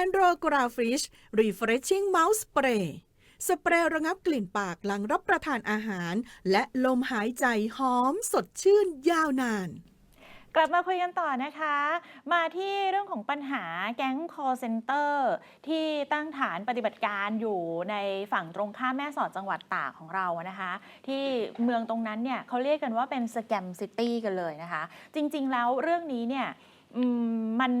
a n d r o g r a f i s h Refreshing Mouth Spray สเปรย์ระงับกลิ่นปากหลังรับประทานอาหาร และลมหายใจหอมสดชื่นยาวนาน กลับมาคุยกันต่อนะคะ มาที่เรื่องของปัญหาแก๊ง call center ที่ตั้งฐานปฏิบัติการอยู่ในฝั่งตรงข้ามแม่สอดจังหวัดตากของเรานะคะ ที่เมืองตรงนั้นเนี่ยเขาเรียกกันว่าเป็นสแกมซิตี้กันเลยนะคะ จริงๆแล้วเรื่องนี้เนี่ย มัน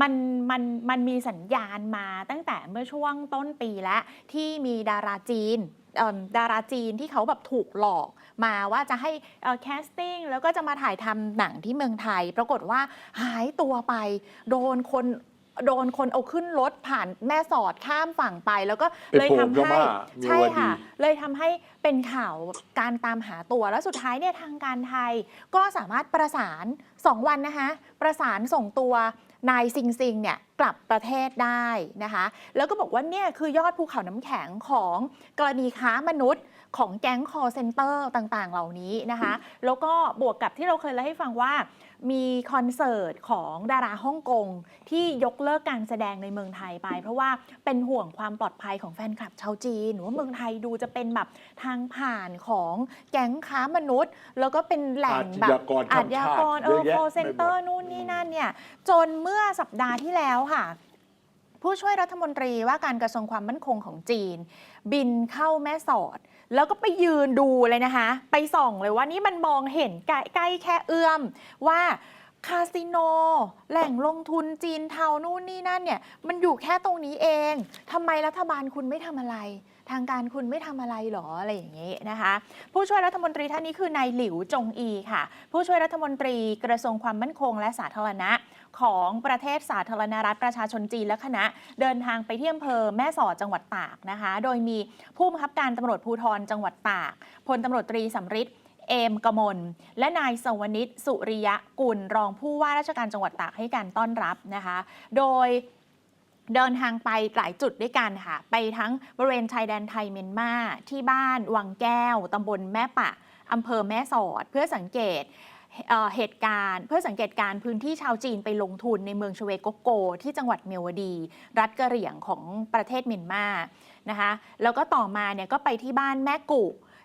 มันมันมันมีสัญญาณมาตั้งแต่เมื่อช่วงต้นปีแล้ว ที่มีดาราจีนดาราจีนที่เขาแบบถูกหลอกมาว่าจะให้แคสติ้งแล้วก็จะมาถ่ายทำหนังที่เมืองไทย ปรากฏว่าหายตัวไปโดนคน โดนคนเอาขึ้นรถผ่านแม่สอดข้ามฝั่งไป แล้วก็ไปเลยโผล่ทำพให้ม่ามีใช่วันดีค่ะเลยทำให้เป็นข่าวการตามหาตัวแล้วสุดท้ายเนี่ยทางการไทย ก็สามารถประสาน 2 วันนะคะประสานส่งตัวนายซิงซิงเนี่ย กลับประเทศได้นะคะ แล้วก็บอกว่าเนี่ยคือยอดภูเขาน้ำแข็งของกรณีค้ามนุษย์ของแก๊ง call center ต่างๆ เหล่านี้นะคะ แล้วก็บวกกับที่เราเคยเล่าให้ฟังว่า มีคอนเสิร์ตของดาราฮ่องกงที่ยกเลิกการแสดงในเมืองไทยไป เพราะว่าเป็นห่วงความปลอดภัยของแฟนคลับชาวจีนว่าเมืองไทยดูจะเป็นแบบทางผ่านของแก๊งค้ามนุษย์ แล้วก็เป็นแหล่งแบบอาชญากรข้ามอาชญากรชาติเออเยอะแยะ call center ไปหมดนู่นนี่นั่นเนี่ยจนเมื่อสัปดาห์ที่แล้วค่ะ ผู้ช่วยรัฐมนตรีว่าการกระทรวงความมั่นคงของจีน บินเข้าแม่สอด แล้วก็ไปยืนดูเลยนะคะ ไปส่องเลยว่านี่มันมองเห็นใกล้ใกล้แค่เอื้อมว่าคาสิโน แหล่งลงทุนจีนเทานู่นนี่นั่นเนี่ย มันอยู่แค่ตรงนี้เองทำไมรัฐบาลคุณไม่ทำอะไร ทางการคุณไม่ทำอะไรหรออะไรอย่างนี้นะคะ ผู้ช่วยรัฐมนตรีท่านนี้คือนายหลิวจงอีค่ะ ผู้ช่วยรัฐมนตรีกระทรวงความมั่นคงและสาธารณะของประเทศสาธารณรัฐประชาชนจีนและคณะ เดินทางไปที่อำเภอแม่สอดจังหวัดตากนะคะ โดยมีผู้บังคับการตำรวจภูธรจังหวัดตากพลตำรวจตรีสำริดเอมกมล และนายสวนิตสุริยะกุลรองผู้ว่าราชการจังหวัดตากให้การต้อนรับนะคะ โดย เดินทางไปหลายจุดด้วยกันค่ะ ไปทั้งบริเวณชายแดนไทยเมียนมาที่บ้านวังแก้วตำบลแม่ปะอำเภอแม่สอด เพื่อสังเกตเเหตุการณ์เพื่อสังเกตการพื้นที่ชาวจีนไปลงทุนในเมืองชเวโกโก ที่จังหวัดเมียวดี รัฐกะเหรี่ยงของประเทศเมียนมานะคะแล้วก็ต่อมาเนี่ยก็ไปที่บ้านแม่กุ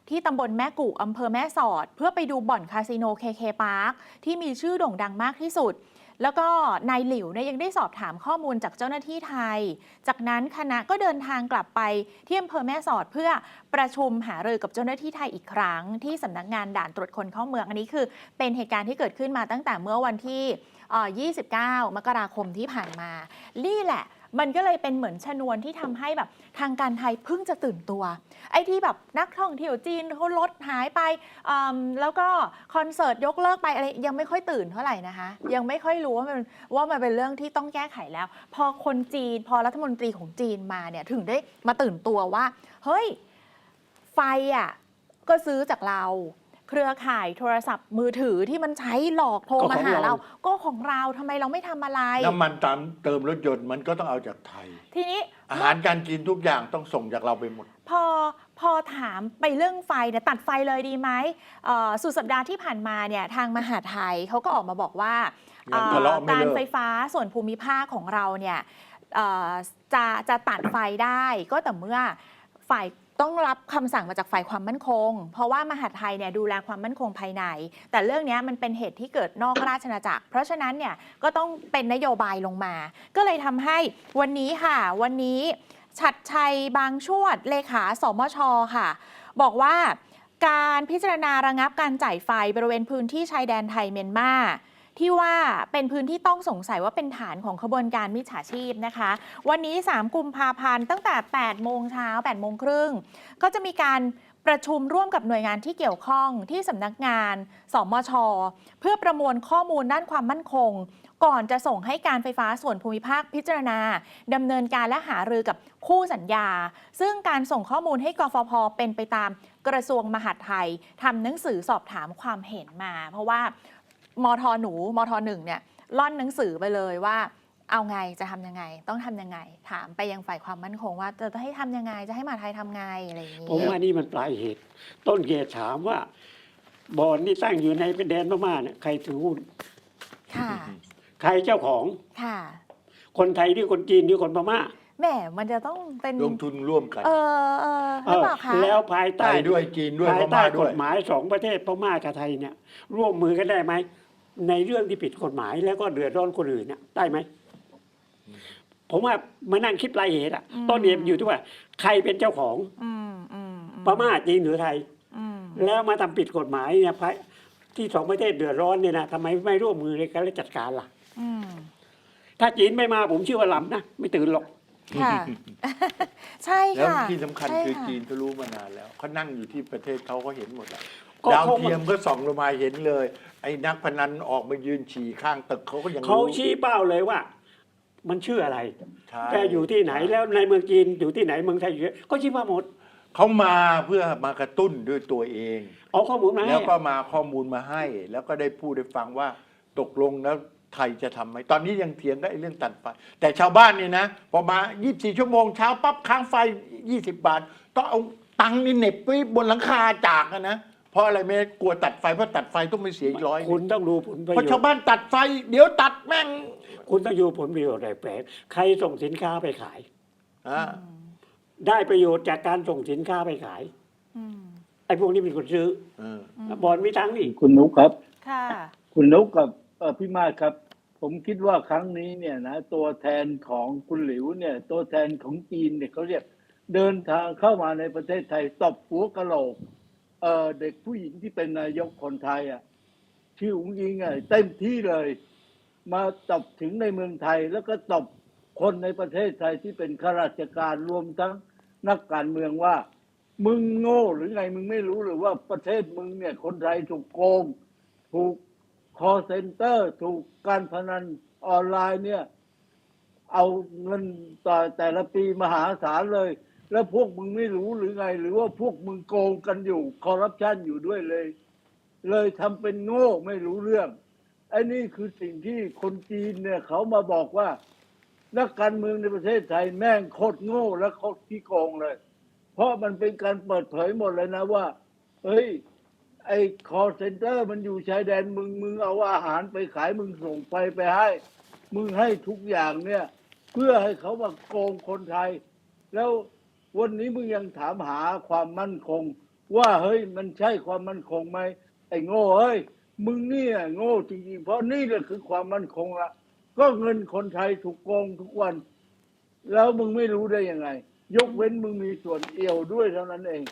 ที่ตำบลแม่กุอำเภอแม่สอด เพื่อไปดูบ่อนคาสิโนเคเคพาร์คที่มีชื่อโด่งดังมากที่สุด แล้วก็นายหลิวเนี่ยยังได้สอบถามข้อมูลจากเจ้าหน้าที่ไทย จากนั้นคณะก็เดินทางกลับไปที่อำเภอแม่สอดเพื่อประชุมหารือกับเจ้าหน้าที่ไทยอีกครั้ง ที่สำนักงานด่านตรวจคนเข้าเมืองอันนี้คือ เป็นเหตุการณ์ที่เกิดขึ้นมาตั้งแต่เมื่อวันที่ 29 มกราคมที่ผ่านมา นี่แหละ มันก็เลยเป็นเหมือนชนวนที่ทำให้แบบทางการไทยเพิ่งจะตื่นตัว ไอ้ที่แบบนักท่องเที่ยวจีนเขาลดหายไป แล้วก็คอนเสิร์ตยกเลิกไปอะไรยังไม่ค่อยตื่นเท่าไหร่นะคะ ยังไม่ค่อยรู้ว่ามันว่ามันเป็นเรื่องที่ต้องแก้ไขแล้ว พอคนจีน พอรัฐมนตรีของจีนมาเนี่ยถึงได้มาตื่นตัวว่า เฮ้ย ไฟอะก็ซื้อจากเรา เครือข่ายโทรศัพท์มือถือที่มันใช้หลอกโทรมาหาเรา ก็ของเราทำไมเราไม่ทำอะไร น้ำมันตามเติมรถยนต์มันก็ต้องเอาจากไทย ทีนี้ อาหารการกินทุกอย่างต้องส่งจากเราไปหมด พอพอถามไปเรื่องไฟเนี่ยตัดไฟเลยดีไหมเอ่อสุดสัปดาห์ที่ผ่านมาเนี่ยทางมหาดไทยเขาก็ออกมาบอกว่ายังทะเลาะไม่การเลิกไฟฟ้าส่วนภูมิภาคของเราเนี่ยเอ่อจะจะตัดไฟได้ก็แต่เมื่อฝ่าย ต้องรับคำสั่งมาจากฝ่ายความมั่นคง เพราะว่ามหาดไทยเนี่ยดูแลความมั่นคงภายใน แต่เรื่องนี้มันเป็นเหตุที่เกิดนอกราชอาณาจักร เพราะฉะนั้นเนี่ยก็ต้องเป็นนโยบายลงมา ก็เลยทำให้วันนี้ค่ะ วันนี้ชัดชัยบางชวดเลขาสมชค่ะ บอกว่าการพิจารณาระงับการจ่ายไฟบริเวณพื้นที่ชายแดนไทยเมียนมา ที่ว่าเป็นพื้นที่ต้องสงสัยว่าเป็นฐานของขบวนการมิจฉาชีพนะคะ วันนี้ 3 กุมภาพันธ์ตั้งแต่ 8 โมงเช้า 8 โมงครึ่ง ก็จะมีการประชุมร่วมกับหน่วยงานที่เกี่ยวข้องที่สำนักงานสมช เพื่อประมวลข้อมูลด้านความมั่นคง ก่อนจะส่งให้การไฟฟ้าส่วนภูมิภาคพิจารณาดำเนินการและหารือกับคู่สัญญา ซึ่งการส่งข้อมูลให้กฟพเป็นไปตามกระทรวงมหาดไทยทำหนังสือสอบถามความเห็นมา เพราะว่า มทหนูมทหนึ่งเนี่ยล่อนหนังสือไปเลยว่า เอาไงจะทำยังไง ต้องทำยังไง ถามไปยังฝ่ายความมั่นคงว่าจะให้ทำยังไงจะให้มหาดไทยทำไงอะไรอย่างนี้ผมว่านี่มันปลายเหตุ ต้นเหตุถามว่าบ่อนนี่ตั้งอยู่ในเป็นแดนพม่าเนี่ยใครถือหุ้นค่ะใครเจ้าของค่ะ คนไทยที่คนจีนที่คนพม่าแหมมันจะต้องเป็นลงทุนร่วมกัน เออเออหรือเปล่าคะแล้วภายไทใต้ยด้วยจีนด้วยภายพใต้ม่ากด้วฎยหมายสองประเทศพม่ากับไทยเนี่ย ร่วมมือกันได้ไหม ในเรื่องที่ผิดกฎหมายแล้วก็เดือดร้อนคนอื่นเนี่ยได้ไหม ผมว่ามานั่งคิดปลายเหตุอะอืมต้นเหตุอยู่ที่ว่า ใครเป็นเจ้าของอืมอืมอืพม่าจีนหรือไทยอืมแล้วมาทำผิดกฎหมายเนี่ยภายที่สองประเทศเดือดร้อนเนี่ยนะทำไมไม่ร่วมมือในการจัดการล่ะอืมถ้าจีนไม่มาผมเชื่อว่าหลับนะไม่ตื่นหรอกค่ะใช่แล้วค่ะที่สำคัญใช่คือค่ะจีนเขารู้มานานแล้วเขานั่งอยู่ที่ประเทศเขาเขาเห็นหมดแล้วก็ดาวเขาเทียมก็ส่องลงมาเห็นเลย ไอ้นักพนันออกมายืนฉี่ข้างตึกเขาก็ยังเขารู้ชี้เป้าเลยว่า มันชื่ออะไรใช่ แกอยู่ที่ไหนแล้วในเมืองจีนอยู่ที่ไหนเมืองไทยอยู่ก็ชี้ว่าหมด เขามาเพื่อมากระตุ้นด้วยตัวเอง เอาข้อมูลมาให้แล้วก็มาข้อมูลมาให้ แล้วก็ได้พูดได้ฟังว่าตกลงแล้วไทยจะทำไหมตอนนี้ยังเถียงกันไอ้เรื่องตัดไฟ แต่ชาวบ้านเนี่ยนะ พอมา 24 ชั่วโมงเช้าปั๊บค้างไฟ 20 บาท ต้องเอาตังค์นี่เหน็บไว้บนหลังคาจากอะนะ เพราะอะไรไม่กลัวตัดไฟเพราะตัดไฟต้องไปเสียอีกร้อยคุณต้องดูผลประเพราะโยชาชวน์บ้านตัดไฟ เดี๋ยวตัดแม่งคุณต้องดูผลประโยชน์อะไรแปลกใครส่งสินค้าไปขาย อ่าได้ประโยชน์จากการส่งสินค้าไปขาย อืมไอ้พวกนี้เป็นคนซื้อเออบอลมีทั้งค์นี่ คุณนุกครับ ค่ะ คุณนุกกับเอ่อพี่มาศครับ ผมคิดว่าครั้งนี้เนี่ยนะตัวแทนของคุณหลิวเนี่ย ตัวแทนของจีนเนี่ยเขาเรียกเดินทางเข้ามาในประเทศไทยตบหัวกะโหลก เออเด็กผู้หญิงที่เป็นนายกคนไทยอะชื่ออุ้งยิงอะเต็มที่เลย มาตบถึงในเมืองไทย แล้วก็ตบคนในประเทศไทยที่เป็นข้าราชการรวมทั้งนักการเมืองว่า มึงโง่หรือไงมึงไม่รู้หรือว่าประเทศมึงเนี่ย คนไทยถูกโกง ถูกคอเซ็นเตอร์ ถูกการพนันออนไลน์เนี่ย เอาเงินต่อแต่ละปีมหาศาลเลย แล้วพวกมึงไม่รู้หรือไง หรือว่าพวกมึงโกงกันอยู่คอร์รัปชันอยู่ด้วยเลย เลยทำเป็นโง่ไม่รู้เรื่องไอ้นี่คือสิ่งที่คนจีนเนี่ย เขามาบอกว่า นักการเมืองในประเทศไทยแม่งโคตรโง่และโคตรขี้โกงเลย เพราะมันเป็นการเปิดเผยหมดเลยนะว่า เฮ้ย ไอ้คอเซ็นเตอร์มันอยู่ชายแดนมึงมึงเอาอาหารไปขายมึงส่งไปไปให้ มึงให้ทุกอย่างเนี่ย เพื่อให้เขามาโกงคนไทย แล้ว วันนี้มึงยังถามหาความมั่นคง ว่าเฮ้ยมันใช่ความมั่นคงไหมไอ้โง่เฮ้ยมึงเนี่ยโง่จริงๆเพราะนี่แหละคือความมั่นคงละก็เงินคนไทยถูกโกงทุกวัน แล้วมึงไม่รู้ได้ยังไง ยกเว้นมึงมีส่วนเอี่ยวด้วยเท่านั้นเอง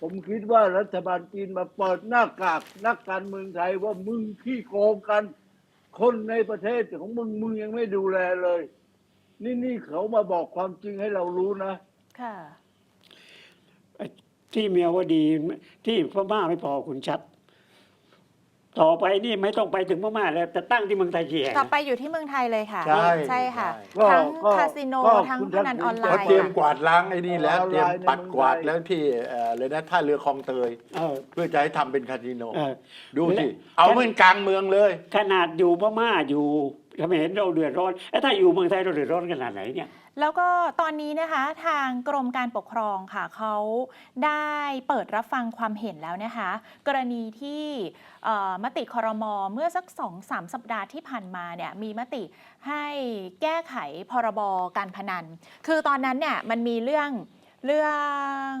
ผมคิดว่ารัฐบาลจีนมาเปิดหน้ากากนักการเมืองไทยว่ามึงขี้โกงกัน คนในประเทศของมึงมึงยังไม่ดูแลเลย นี่นี่เขามาบอกความจริงให้เรารู้นะ ค่ะที่เมียวดีที่พม่าไม่พอคุณชัด ต่อไปนี่ไม่ต้องไปถึงพม่าแล้วจะตั้งที่เมืองไทยเสีย ต่อไปอยู่ที่เมืองไทยเลยค่ะ ใช่ใช่ค่ะ ก็ทั้งก็คาสิโนก็ทั้งคุณพนันทักษิณออนไลเขาน์เตรียมค่ะกวาดล้างไอ้นี่แล้วออนเตรียมไลน์ในปัดกวาดเมืองไทย แล้วที่เอ่อเลยนะท่าเรือคลองเตย เออ เพื่อจะให้ทำเป็นคาสิโน เออดูสิและเอาเหมือนกลางเมืองเลย ขนาดอยู่พม่าอยู่เขมรเราเดือดร้อนไอ้ถ้าอยู่เมืองไทยเราเดือดร้อนขนาดไหนเนี่ย แล้วก็ตอนนี้นะคะทางกรมการปกครองค่ะเขาได้เปิดรับฟังความเห็นแล้วนะคะ กรณีที่มติคอรมอเมื่อสัก 2-3สัปดาห์ที่ผ่านมาเนี่ยมีมติให้แก้ไขพรบการพนัน คือตอนนั้นเนี่ยมันมีเรื่องเรื่อง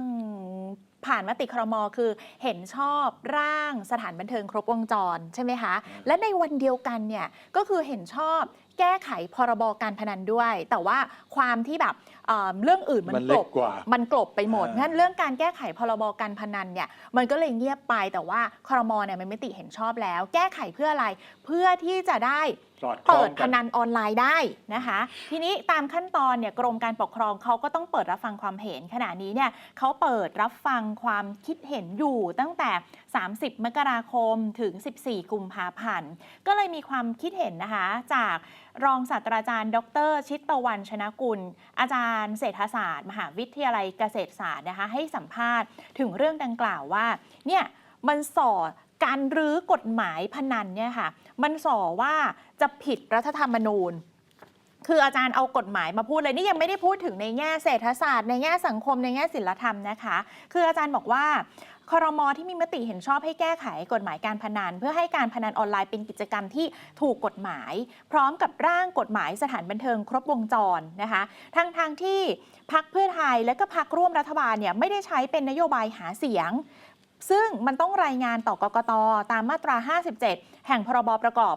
ผ่านมติครมคือเห็นชอบร่างสถานบันเทิงครบวงจรใช่ไหมคะ และในวันเดียวกันเนี่ยก็คือเห็นชอบ แก้ไขพรบการพนันด้วย แต่ว่าความที่แบบเอ่อเรื่องอื่นมันมันกเล็ลกบกว่า มันกลบไปหมดอ่างั้งั้นเรื่องการแก้ไขพรบการพนันเนี่ยมันก็เลยเงียบไปแต่ว่าครมเนี่ยมันไม่ติเห็นชอบแล้ว แก้ไขเพื่ออะไรเพื่อที่จะได้สอดคล้อเปิงดพกันนันออนไลน์ได้นะคะ ทีนี้ตามขั้นตอนเนี่ยกรมการปกครองเขาก็ต้องเปิดรับฟังความเห็นขณะนี้เนี่ยเขาเปิดรับฟังความคิดเห็นอยู่ตั้งแต่ 30 มกราคมถึง 14 กุมภาพันธ์ก็เลยมีความคิดเห็นนะคะ จากรองศาสตราจารย์ ดร ชิตตะวันชนะกุล อาจารย์เศรษฐศาสตร์ มหาวิทยาลัยเกษตรศาสตร์นะคะให้สัมภาษณ์ถึงเรื่องดังกล่าวว่าเนี่ยมันส่อ การรื้อกฎหมายพนันเนี่ยค่ะ มันส่อว่าจะผิดรัฐธรรมนูญ คืออาจารย์เอากฎหมายมาพูดเลยนี่ยังไม่ได้พูดถึงในแง่เศรษฐศาสตร์ในแง่สังคมในแง่ศิลธรรมนะคะ คืออาจารย์บอกว่าคอรมอที่มีมติเห็นชอบให้แก้ไขกฎหมายการพนัน เพื่อให้การพนันออนไลน์เป็นกิจกรรมที่ถูกกฎหมาย พร้อมกับร่างกฎหมายสถานบันเทิงครบวงจรนะคะทั้งทางๆที่พักเพื่อไทยและก็พักร่วมรัฐบาลเนี่ยไม่ได้ใช้เป็นนโยบายหาเสียง ซึ่งมันต้องรายงานต่อกกตตามมาตรา 57 แห่งพรบประกอบ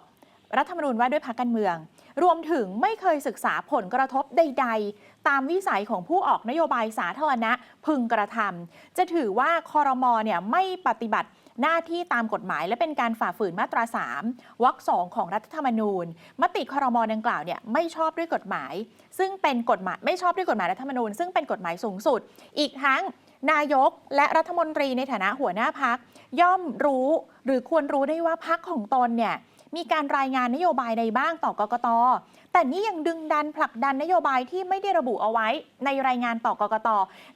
รัฐธรรมนูญว่าด้วยพักการเมือง รวมถึงไม่เคยศึกษาผลกระทบใด ๆ ตามวิสัยของผู้ออกนโยบายสาธารณะพึงกระทำจะถือว่าคอรมอเนี่ยไม่ปฏิบัติหน้าที่ตามกฎหมายและเป็นการฝ่าฝืนมาตรา 3วรรคสองของรัฐธรรมนูญ มติคอรมอดังกล่าวเนี่ยไม่ชอบด้วยกฎหมาย ซึ่งเป็นกฎหมายไม่ชอบด้วยกฎหมายรัฐธรรมนูญ ซึ่งเป็นกฎหมายสูงสุด อีกทั้ง นายกและรัฐมนตรีในฐานะหัวหน้าพักย่อมรู้หรือควรรู้ได้ว่าพักของตนเนี่ยมีการรายงานนโยบายใดบ้างต่อกกต แต่นี่ยังดึงดันผลักดันนโยบายที่ไม่ได้ระบุเอาไว้ในรายงานต่อกกต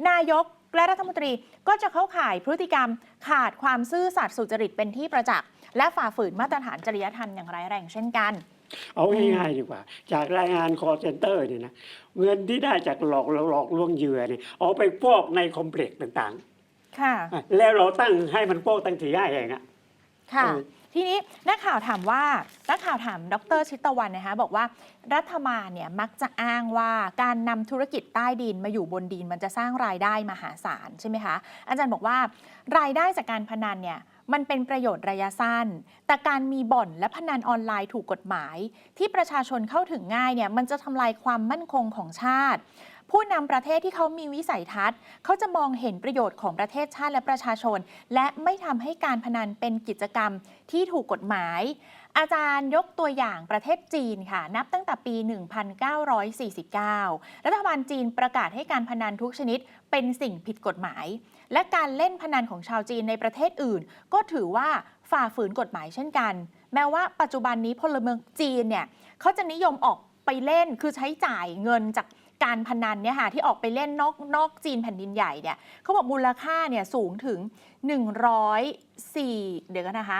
นายกและรัฐมนตรีก็จะเข้าข่ายพฤติกรรมขาดความซื่อสัตย์สุจริตเป็นที่ประจักษ์และฝ่าฝืนมาตรฐานจริยธรรมอย่างร้ายแรงเช่นกัน เอาง่ายๆดีกว่า จากรายงาน call center เนี่ยนะเงินที่ได้จากหลอกหลอกลวงเหยื่อเนี่ยเอาไปฟอกในคอมเพล็กซ์ต่างค่ะๆอะแล้วเราตั้งให้มันฟอกตั้งสี่ห้าแห่งอะ ค่ะ เออ ทีนี้นักข่าวถามว่านักข่าวถามดรชิตวันนะคะบอกว่ารัฐบาลเนี่ยมักจะอ้างว่าการนำธุรกิจใต้ดินมาอยู่บนดินมันจะสร้างรายได้มหาศาลใช่ไหมคะอาจารย์บอกว่ารายได้จากการพนันเนี่ย มันเป็นประโยชน์ระยะสั้น แต่การมีบ่อนและพนันออนไลน์ถูกกฎหมาย ที่ประชาชนเข้าถึงง่ายเนี่ยมันจะทำลายความมั่นคงของชาติ ผู้นำประเทศที่เขามีวิสัยทัศน์ เขาจะมองเห็นประโยชน์ของประเทศชาติและประชาชน และไม่ทำให้การพนันเป็นกิจกรรมที่ถูกกฎหมาย อาจารย์ยกตัวอย่างประเทศจีนค่ะ นับตั้งแต่ปี 1949 รัฐบาลจีนประกาศให้การพนันทุกชนิดเป็นสิ่งผิดกฎหมาย และการเล่นพนันของชาวจีนในประเทศอื่น ก็ถือว่าฝ่าฝืนกฎหมายเช่นกัน แม้ว่าปัจจุบันนี้พลเมืองจีนเนี่ยเขาจะนิยมออกไปเล่นคือใช้จ่ายเงินจากการพนันเนี่ยค่ะที่ออกไปเล่นนอกนอกจีนแผ่นดินใหญ่เนี่ยเขาบอกมูลค่าเนี่ยสูงถึง 104 เดี๋ยวกันนะคะ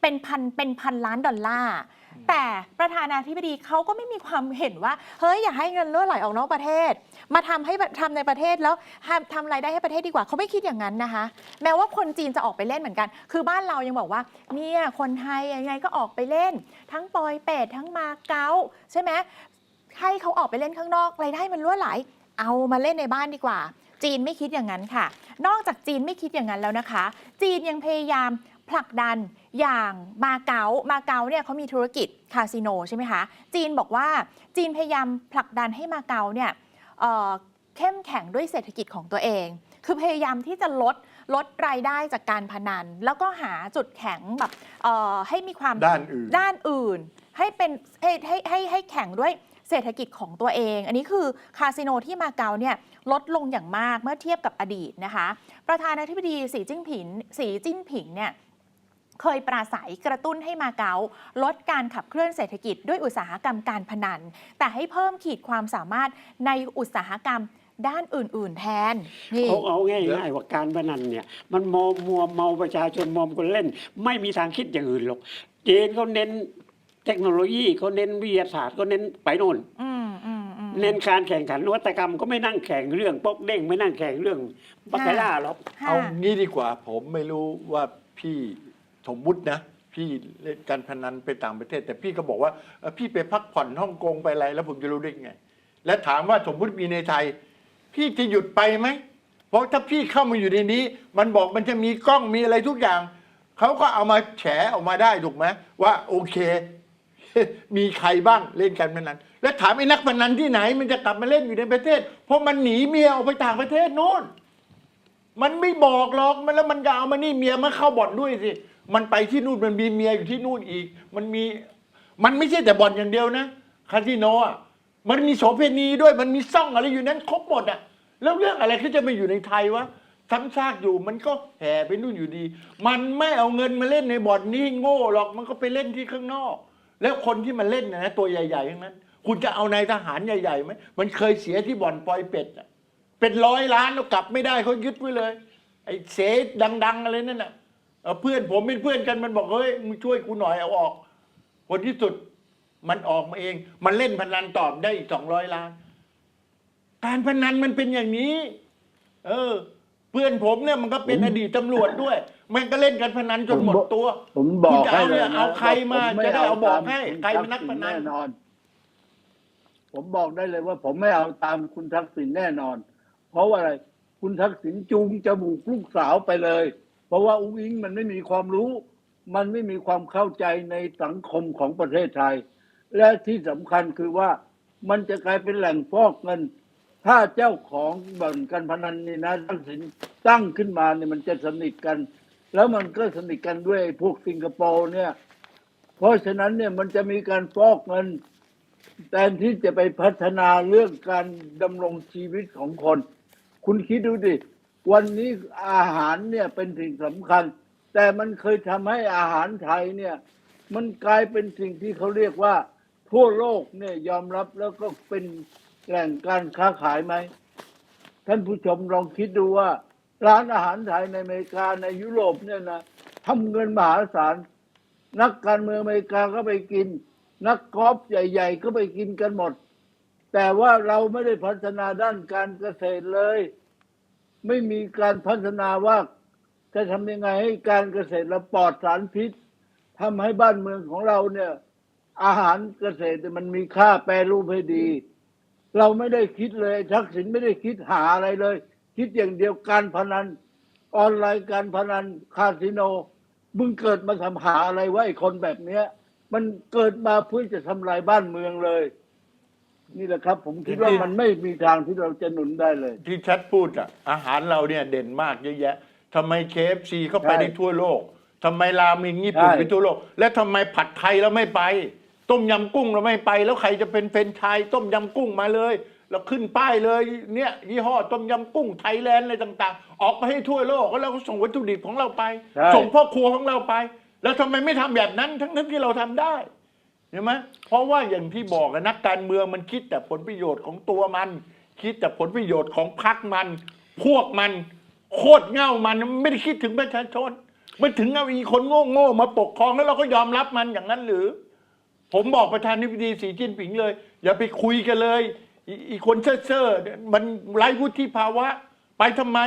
เป็นพันเป็นพันล้านดอลลาร์ แต่ประธานาธิบดีเขาก็ไม่มีความเห็นว่า เฮ้ย อย่าให้เงินรั่วไหลออกนอกประเทศ มาทำให้ทำในประเทศแล้วทำทำรายได้ให้ประเทศดีกว่าเขาไม่คิดอย่างนั้นนะคะ แม้ว่าคนจีนจะออกไปเล่นเหมือนกัน คือบ้านเรายังบอกว่าเนี่ยคนไทยยังไงก็ออกไปเล่น ทั้งปอยเป็ดทั้งมาเก๊าใช่ไหมให้เขาออกไปเล่นข้างนอกรายได้มันรั่วไหล เอามาเล่นในบ้านดีกว่า จีนไม่คิดอย่างนั้นค่ะ นอกจากจีนไม่คิดอย่างนั้นแล้วนะคะ จีนยังพยายาม ผลักดันอย่างมาเก๊ามาเก๊าเนี่ยเขามีธุรกิจคาสิโนใช่ไหมคะ จีนบอกว่าจีนพยายามผลักดันให้มาเก๊าเนี่ยเอ่อเข้มแข็งด้วยเศรษฐกิจของตัวเอง คือพยายามที่จะลดลดรายได้จากการพนัน แล้วก็หาจุดแข็งแบบเอ่อให้มีความด้านอื่นด้านอื่น ให้เป็นให้ให้ให้ให้แข่งด้วยเศรษฐกิจของตัวเอง อันนี้คือคาสิโนที่มาเก๊าเนี่ยลดลงอย่างมากเมื่อเทียบกับอดีตนะคะ ประธานาธิบดีสีจิ้นผิงสีจิ้นผิงเนี่ย เคยปราศัยกระตุ้นให้มาเก๊าลดการขับเคลื่อนเศรษฐกิจด้วยอุตสาหกรรมการพนัน แต่ให้เพิ่มขีดความสามารถในอุตสาหกรรมด้านอื่น ๆ แทนนี่เอาเอาง่ายๆว่าการพนันเนี่ย มันมอมมัวเมาประชาชนมอมคนเล่น ไม่มีทางคิดอย่างอื่นหรอกจีนเขาเน้นเทคโนโลยีเขาเน้นวิทยาศาสตร์เขาเน้นไปโน่นอืมอืมอืมเน้นการแข่งขันนวัตกรรมก็ไม่นั่งแข่งเรื่องปอกเด้งไม่นั่งแข่งเรื่องบัคคาร่าหรอกค่ะเอางี้ดีกว่าผมไม่รู้ว่าพี่ สมมุตินะพี่เล่นการพนันไปต่างประเทศ แต่พี่ก็บอกว่าเอ่อพี่ไปพักผ่อนฮ่องกงไปอะไร แล้วผมจะรู้ได้ไง และถามว่าสมมุติมีในไทย พี่จะหยุดไปไหมเพราะถ้าพี่เข้ามาอยู่ในนี้ มันบอกมันจะมีกล้องมีอะไรทุกอย่างเขาก็เอามาแฉออกมาได้ถูกไหมว่าโอเค มีใครบ้างเล่นการพนัน แล้วถามไอ้นักพนันที่ไหน มันจะกลับมาเล่นอยู่ในประเทศ เพราะมันหนีเมียออกไปต่างประเทศโน่น มันไม่บอกหรอกมันแล้วมันจะเอามานี่เมียมาเข้าบ่อนด้วยสิ มันไปที่นู่นมันมีเมียอยู่ที่นู่นอีก มันมีมันไม่ใช่แต่บ่อนอย่างเดียวนะคาสิโนอะมันมีโสเภณีด้วยมันมีซ่องอะไรอยู่นั้นครบหมดอะแล้วเรื่องอะไรที่จะมาอยู่ในไทยวะซ้ำซากอยู่มันก็แห่ไปนู่นอยู่ดี มันไม่เอาเงินมาเล่นในบ่อนนี่โง่หรอกมันก็ไปเล่นที่ข้างนอก แล้วคนที่มันเล่นนะตัวใหญ่ๆทั้งนั้น คุณจะเอานายทหารใหญ่ๆไหมมันเคยเสียที่บ่อนปอยเป็ดอะเป็นร้อยล้านแล้วกลับไม่ได้เขายึดไว้เลย ไอ้เสดัง ๆ อะไรนั่นน่ะ เออเพื่อนผมเป็นเพื่อนกันมันบอกเฮ้ยมึงช่วยกูหน่อยเอาออกผลที่สุดมันออกมาเอง มันเล่นพนันตอบได้อีกสองร้อยล้าน การพนันมันเป็นอย่างนี้ เออ เพื่อนผมเนี่ยมันก็เป็นอดีตตำรวจด้วยมันก็เล่นการพนันจนหมดตัวผมบอกคุณจะให้เอาเลเนี่ยยนะเอาใครมาว่ผไจะได้เอาบอกตมให้คุณใครเป็นนักพนันทัษิแน่นอน ผมบอกได้เลยว่า ผมไม่เอาตามคุณทักษิณแน่นอน เพราะว่าอะไร คุณทักษิณจูงจมูกลูกสาวไปเลย เพราะว่าอุ้งอิงมันไม่มีความรู้ มันไม่มีความเข้าใจในสังคมของประเทศไทย และที่สำคัญคือว่ามันจะกลายเป็นแหล่งฟอกเงิน ถ้าเจ้าของบ่อนการพนันนี่นะทักษิณตั้งขึ้นมาเนี่ยมันจะสนิทกัน แล้วมันก็สนิทกันด้วยพวกสิงคโปร์เนี่ย เพราะฉะนั้นเนี่ยมันจะมีการฟอกเงินแทนที่จะไปพัฒนาเรื่องการดำรงชีวิตของคน คุณคิดดูดิ วันนี้อาหารเนี่ยเป็นสิ่งสำคัญ แต่มันเคยทำให้อาหารไทยเนี่ย มันกลายเป็นสิ่งที่เขาเรียกว่า ทั่วโลกเนี่ยยอมรับแล้วก็เป็นแหล่งการค้าขายไหม ท่านผู้ชมลองคิดดูว่า ร้านอาหารไทยในอเมริกาในยุโรปเนี่ยนะทำเงินมหาศาล นักการเมืองอเมริกาก็ไปกิน นักกอล์ฟใหญ่ ๆ ก็ไปกินกันหมด แต่ว่าเราไม่ได้พัฒนาด้านการเกษตรเลย ไม่มีการพัฒนาว่า จะทำยังไงให้การเกษตรเราปลอดสารพิษทำให้บ้านเมืองของเราเนี่ย อาหารเกษตรมันมีค่าแปรรูปให้ดี เราไม่ได้คิดเลยทักษิณไม่ได้คิดหาอะไรเลย คิดอย่างเดียวการพนัน ออนไลน์การพนันคาสิโน มึงเกิดมาทำหาอะไรวะไอ้คนแบบเนี้ย มันเกิดมาเพื่อจะทำลายบ้านเมืองเลย นี่แหละครับ ผมคิดว่าจริงๆมันไม่มีทางที่เราจะหนุนได้เลย ที่ชัดพูดอะอาหารเราเนี่ยเด่นมากเยอะแยะทำไมเคฟซีเข้าไปใช่ได้ทั่วโลกทำไมราเมงญี่ปุ่นใช่ไปทั่วโลก และทำไมผัดไทยเราไม่ไป ต้มยำกุ้งเราไม่ไป แล้วใครจะเป็นเฟรนไชายต้มยำกุ้งมาเลยเราขึ้นป้ายเลยเนี่ยยี่ห้อต้มยำกุ้งไทยแลนด์อะไรต่างๆ ออกไปให้ทั่วโลกแล้วเราก็ส่งวัตถุดิบของเราไปใช่ส่งพ่อครัวของเราไป แล้วทำไมไม่ทำแบบนั้นทั้งๆที่เราทำได้ เห็นไหมเพราะว่าอย่างที่บอกอะนักการเมืองมันคิดแต่ผลประโยชน์ของตัวมัน คิดแต่ผลประโยชน์ของพรรคมัน พวกมัน โคตรเง่ามันไม่ได้คิดถึงประชาชนมันถึงเอาอีคนโง่โง่ๆมาปกครองแล้วเราก็ยอมรับมันอย่างนั้นหรือ ผมบอกประธานาธิบดีสีจิ้นผิงเลย อย่าไปคุยกันเลยอีอีคนเซ่อเซ่อมันไร้วุฒิภาวะ ไปทำไม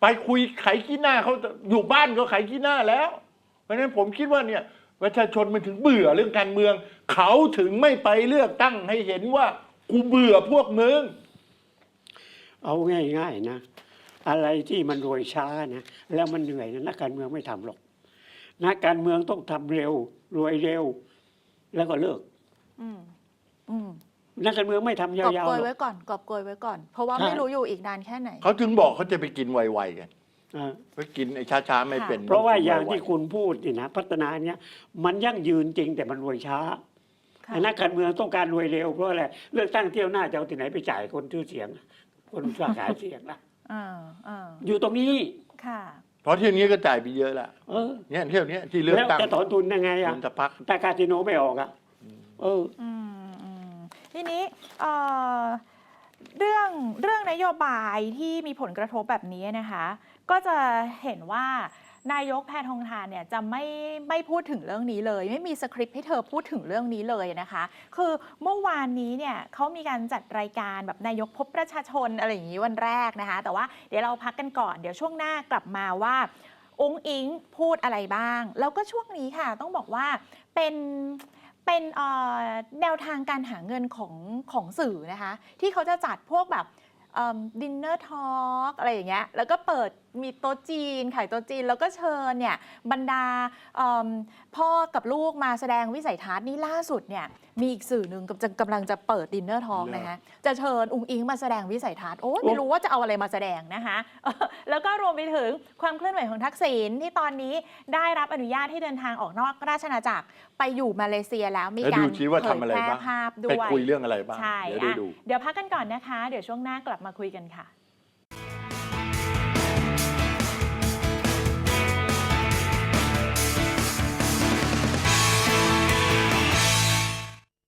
ไปคุยไขขี้หน้าเขาอยู่บ้านก็ไขขี้หน้าแล้ว เพราะฉะนั้นผมคิดว่าเนี่ย ประชาชนมันถึงเบื่อเรื่องการเมือง เขาถึงไม่ไปเลือกตั้งให้เห็นว่ากูเบื่อพวกมึงเอาง่าย ๆนะ อะไรที่มันรวยช้านะแล้วมันเหนื่อยนะนักการเมืองไม่ทำหรอกนักการเมืองต้องทำเร็ว รวยเร็ว แล้วก็เลิกอืมอืมนักการเมืองไม่ทำยากอบวโกๆยหรไว้อกก่อนกอบโกยไว้ก่อน เพราะว่าใช่ไม่รู้อยู่อีกนานแค่ไหน เขาถึงบอกเขาจะไปกินไวๆกัน อ่าไปกินไอ้ช้าๆไม่เป็นเพราะว่าอย่างไวๆที่คุณพูดนี่นะพัฒนาเนี้ยมันยั่งยืนจริงแต่มันรวยช้าค่ะไอ้นักการเมืองต้องการรวยเร็วเพราะอะไรเลือกตั้งเที่ยวหน้าจะเอาที่ไหนไปจ่ายคนชื่อเสียง คนฝากขายเสียงล่ะ อ่าอ่าอยู่ตรงนี้ ค่ะ เพราะเที่ยวนี้ก็จ่ายไปเยอะละเออเนี่ยเที่ยวนี้ที่เลือกแล้วตั้งจะถอนทุนยังไงอะคุณตะพัก แต่คาสิโนไม่ออกอะเออ อืมอืมทีนี้เอ่อ เรื่องเรื่องนโยบายที่มีผลกระทบแบบนี้นะคะ ก็จะเห็นว่านายกแพทองทานเนี่ยจะไม่ไม่พูดถึงเรื่องนี้เลย ไม่มีสคริปต์ให้เธอพูดถึงเรื่องนี้เลยนะคะ คือเมื่อวานนี้เนี่ยเขามีการจัดรายการแบบนายกพบประชาชนอะไรอย่างนี้วันแรกนะคะ แต่ว่าเดี๋ยวเราพักกันก่อนเดี๋ยวช่วงหน้ากลับมาว่าองค์อิงพูดอะไรบ้าง แล้วก็ช่วงนี้ค่ะต้องบอกว่าเป็น เป็นแนวทางการหาเงินของของสื่อนะคะ ที่เขาจะจัดพวกแบบดินเนอร์ทอล์กอะไรอย่างเงี้ยแล้วก็เปิดมีโต๊ะจีนขายโต๊ะจีน แล้วก็เชิญเนี่ยบรรดาเอิ่มพ่อกับลูกมาแสดงวิสัยทัศน์นี่ล่าสุดเนี่ยมีอีกสื่อหนึ่งกำลังกำลังจะเปิดดินเนอร์ทอล์กนะคะจะเชิญอุงอิงมาแสดงวิสัยทัศน์โอ้ยไม่รู้ว่าจะเอาอะไรมาแสดงนะคะแล้วก็รวมไปถึงความเคลื่อนไหวของทักษิณที่ตอนนี้ได้รับอนุญาตให้เดินทางออกนอกราชอาณาจักรไปอยู่มาเลเซียแล้วมีแล้วกาดูรชี้ว่าเผทำยอะไรแพร่บ้าง ภาพด้ไปวย คุยเรื่องอะไรบ้าง ใช่เดี๋ยวได้อะดู เดี๋ยวพักกันก่อนนะคะ เดี๋ยวช่วงหน้ากลับมาคุยกันค่ะ